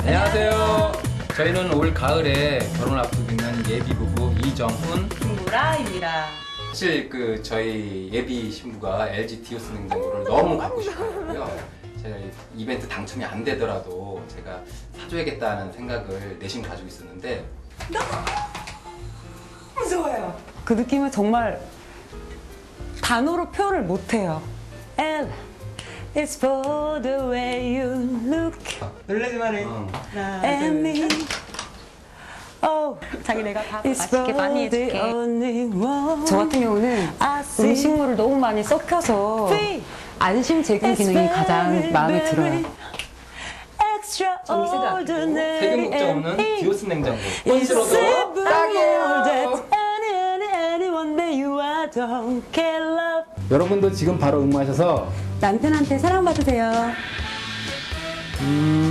안녕하세요. 저희는 올 가을에 결혼을 앞두고 있는 예비 부부 이정훈. 김무라입니다. 사실 그 저희 예비 신부가 LG 디오스 냉장고를 너무 갖고 싶어하고요. 제가 이 이벤트 당첨이 안 되더라도 제가 사줘야겠다는 생각을 내심 가지고 있었는데. 그 느낌은 정말 단어로 표현을 못해요. And it's for the way you look 놀라지 말해. 어. at 둘, me. Oh, 자기 내가 다 it's 맛있게 많이 해줄게. only one. 저 같은 경우는 I see 음식물을 너무 많이 섞여서 Free. 안심 제공 기능이 가장 마음에 들어요. extraordinary 세금 걱정 없는 디오스 냉장고. 펀치로도 don't care love. 여러분도 지금 바로 응모하셔서 남편한테 사랑받으세요. 음,